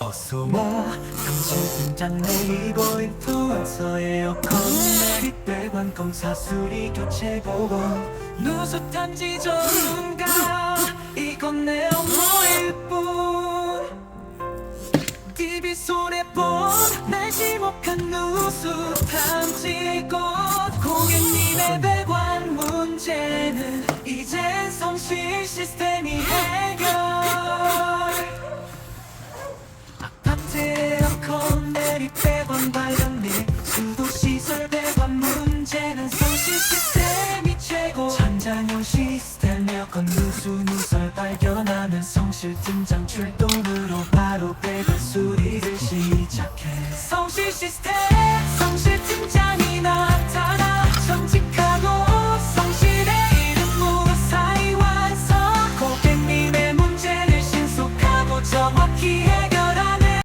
어서와. 당신 등장 네이버 인플루언서 에어컨 내리 배관 검사 수리 교체 보건 누수 탐지 전문가. 이건 내 업무일 뿐. TV 손에 본날 지목한 누수 탐지 곳 고객님의 배관 문제는 이젠 성실 시스템이 문제는 성실 시스템이 최고. 천장용 시스템 에어컨 누수 누설 발견하면 성실 팀장 출동으로 바로 배관 수리를 시작해. 성실 시스템 성실 팀장이 나타나. 정직하고 정확히 해